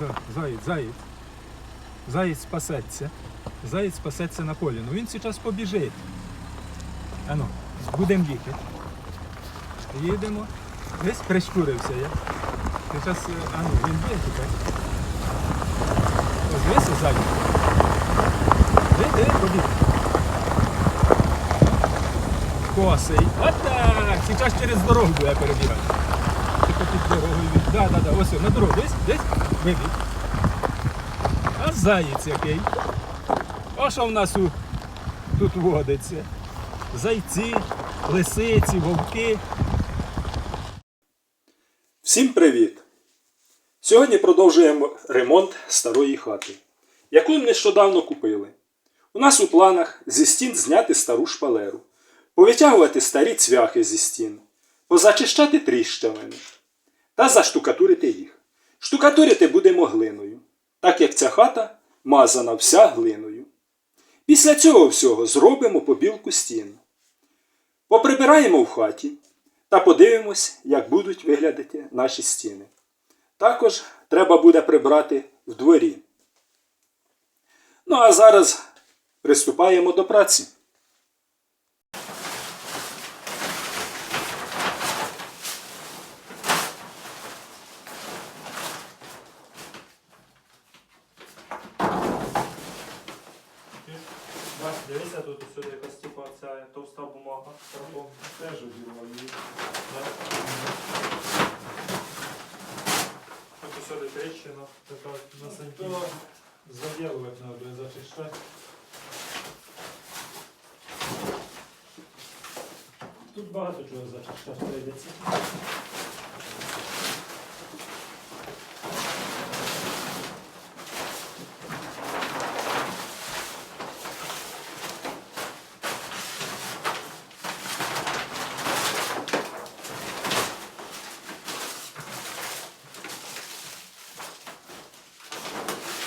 Да, заєць, заєць. Заєць спасеться. Заєць спасеться на полі. Ну він зараз побіжить. Ану, будемо їхати. Їдемо. Десь прищурився я. Зараз, ану, він буде тепер. Дивися ззаді. Диви, диви, побіг. Косий. От так! Зараз через дорогу буде перебігати. Під дорогою. Да, да, да. Ось на дорогу. Десь, десь вибіг. А заєць який. А що в нас у... тут водиться? Зайці, лисиці, вовки. Всім привіт! Сьогодні продовжуємо ремонт старої хати, яку нещодавно купили. У нас у планах зі стін зняти стару шпалеру, повитягувати старі цвяхи зі стін, позачищати тріщавини та заштукатурити їх. Штукатурити будемо глиною, так як ця хата мазана вся глиною. Після цього всього зробимо побілку стін. Поприбираємо в хаті та подивимось, як будуть виглядати наші стіни. Також треба буде прибрати в дворі. Ну а зараз приступаємо до праці. Бач, дивися, тут сюди якась типа ця товста бумага. Теж обірвав її. Тут сюди тріщина, така на сантиметр. заділувати треба, зачищати. Тут багато чого зачищати прийдеться.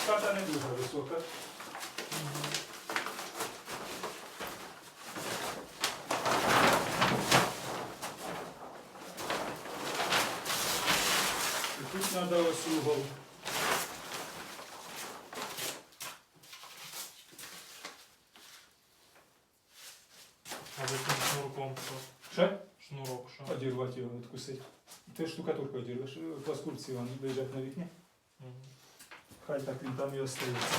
Хата не дуже висока. І тут треба ось угол. А за цим шнурком що? Ще? Шнурок що? Одірвати його, відкусити. Ти штукатурку одірвеш, пласкульці вони лежать на вікні. Угу. Хай так він там і остається.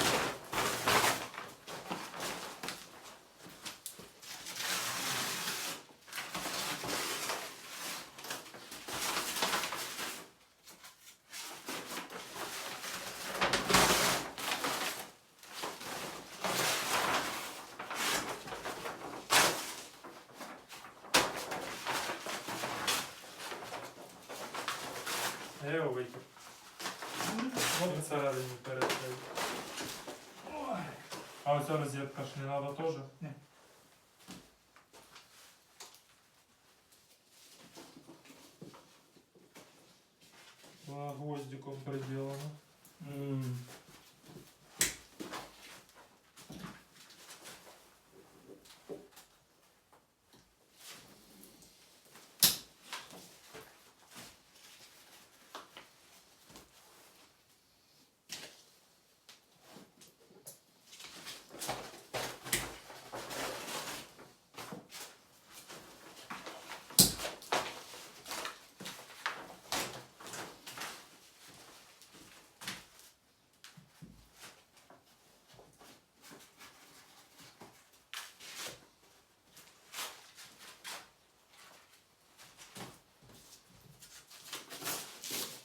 Оця розетка ж не треба теж? Ні. Вона гвоздиком приделана.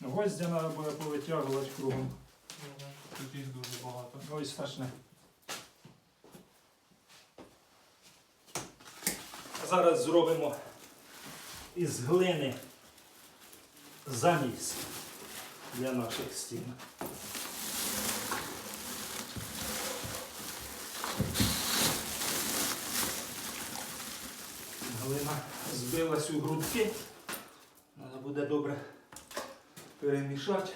Гвоздя треба буде повитягувати кругом. Тут їх дуже багато. Ой, страшне. Зараз зробимо із глини заміс для наших стін. Глина збилась у грудки. Треба буде добре перемішати.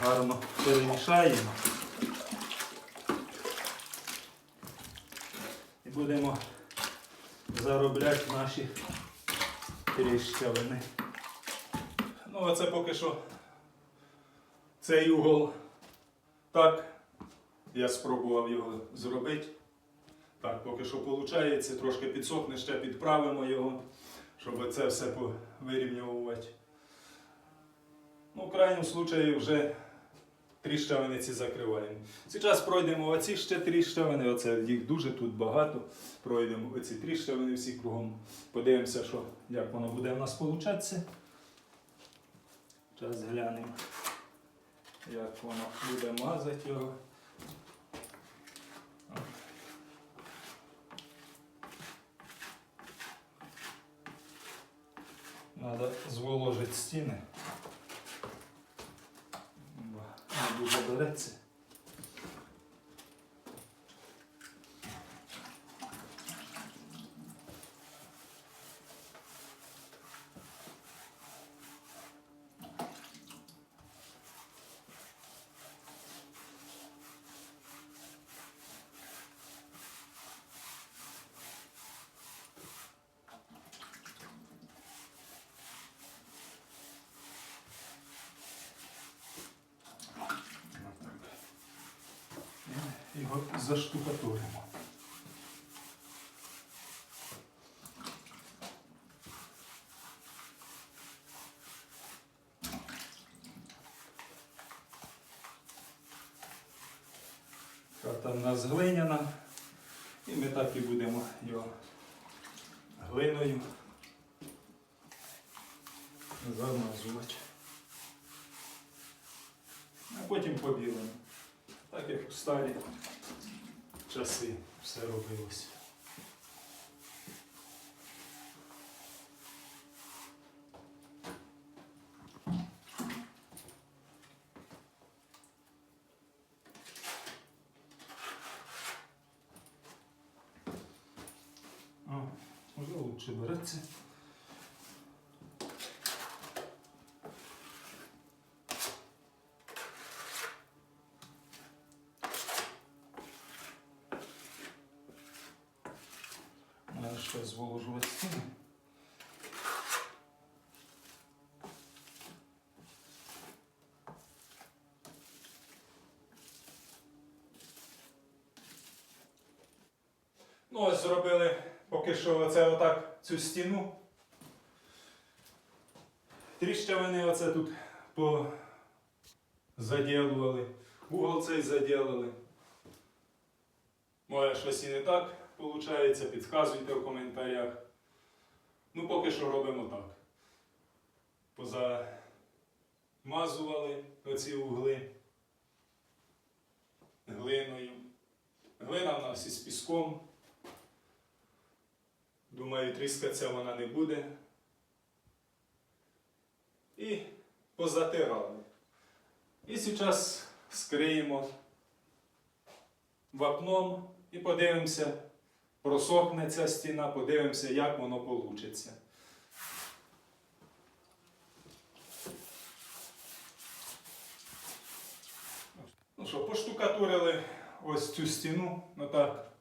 гарно перемішаємо. І будемо заробляти наші тріщавини. Ну, а це поки що цей угол. Так, я спробував його зробити. Так, поки що виходить, трошки підсохне, ще підправимо його, щоб це все вирівнювати. Ну, в крайньому случаї вже тріщавини ці закриваємо. Зараз пройдемо оці ще тріщавини, оце їх дуже тут багато. Пройдемо оці тріщавини всі кругом. Подивимося, що, як воно буде в нас получатися. Зараз глянемо, як воно буде мазати його. Надо зволожити стіни. Бо Не дуже береться. І Його заштукатуримо. Хата в нас глиняна, і ми так і будемо його глиною замазувати. А потім побілимо. Старі часи все робилось. А, вже лучше береться. Надо ще зволожувати стіни. Ну, ось зробили поки що оце отак цю стіну. Тріщавини оце тут позаділували. Угол цей заділили. Може щось і не так виходить, підказуйте в коментарях. Ну, поки що робимо так. Позамазували оці угли глиною. Глина в нас із піском. Думаю, тріскатися вона не буде. І позатирали. І зараз скриємо вапном і подивимося, просохне ця стіна, подивимося, як воно вийде. Ну що, поштукатурили ось цю стіну, отак,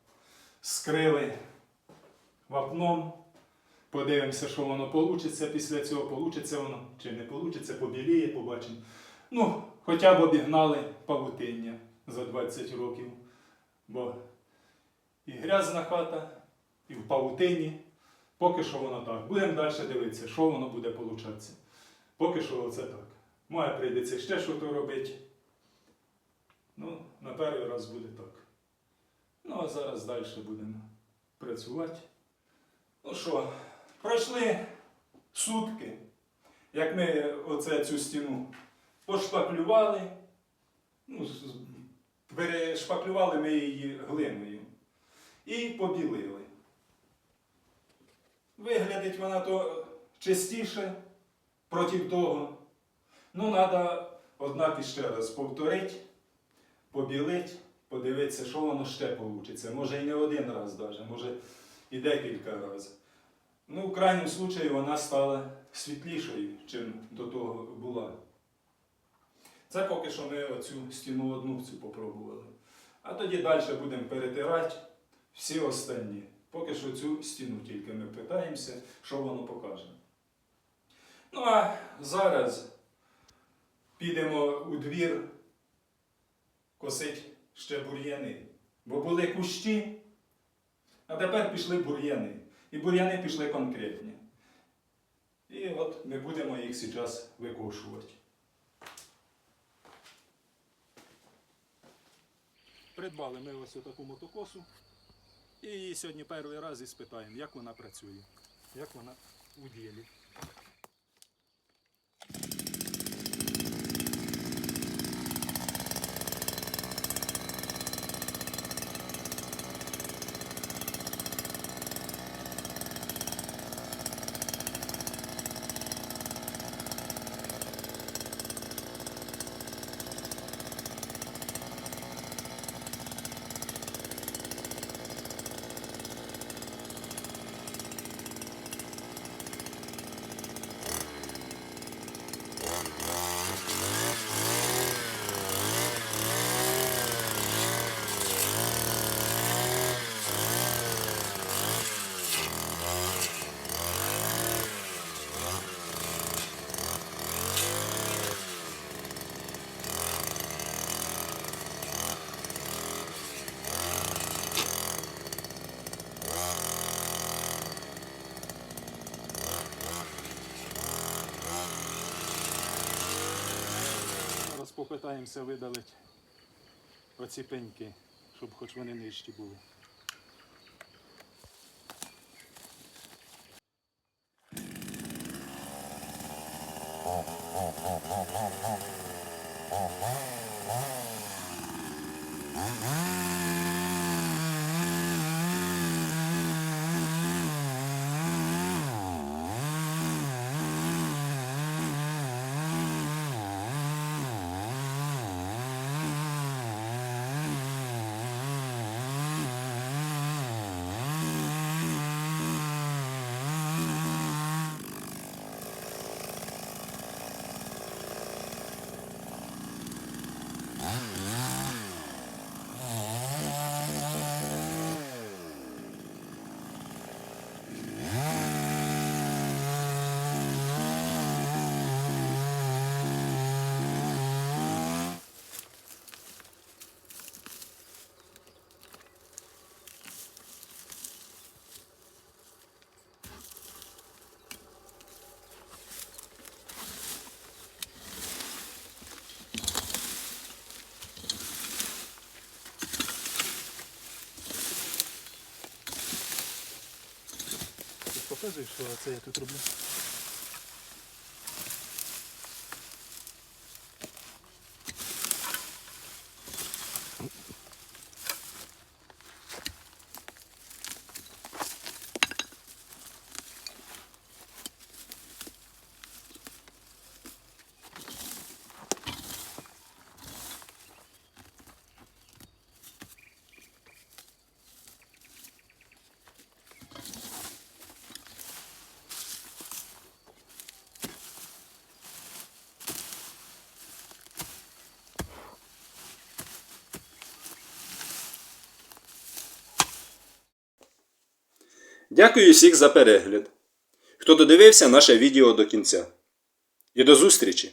скрили вапном. Подивимося, що воно вийде після цього, получиться воно чи не вийде, побіліє, побачимо. Ну, хоча б обігнали павутиння за 20 років. Бо і грязна хата, і в павутині. Поки що воно так. Будемо далі дивитися, що воно буде получатися. Поки що оце так. Має прийдеться ще щось робити. Ну, на перший раз буде так. Ну, а зараз далі будемо працювати. Ну що, пройшли сутки, як ми оце цю стіну пошпаклювали. Ну, перешпаклювали ми її глиною і побілили. Виглядить вона то чистіше проти того. Ну, треба, однак іще раз повторити, побілити, подивитися, що воно ще вийде. Може і не один раз даже, може і декілька разів. Ну, в крайньому случаї вона стала світлішою, чим до того була. Це поки що ми оцю стіну одну цю попробували. А тоді далі будемо перетирати всі останні. Поки що цю стіну тільки ми питаємося, що воно покаже. Ну а зараз підемо у двір косить ще бур'яни. Бо були кущі, а тепер пішли бур'яни. І бур'яни пішли конкретні. І от ми будемо їх зараз викошувати. Придбали ми ось таку мотокосу. І сьогодні перший раз і спитаємо, як вона працює, як вона у ділі. Зараз попитаємося видалити оці пеньки, щоб хоч вони нижчі були. Ти показуєш, що це я тут роблю? Дякую всіх за перегляд. Хто додивився наше відео до кінця. І до зустрічі!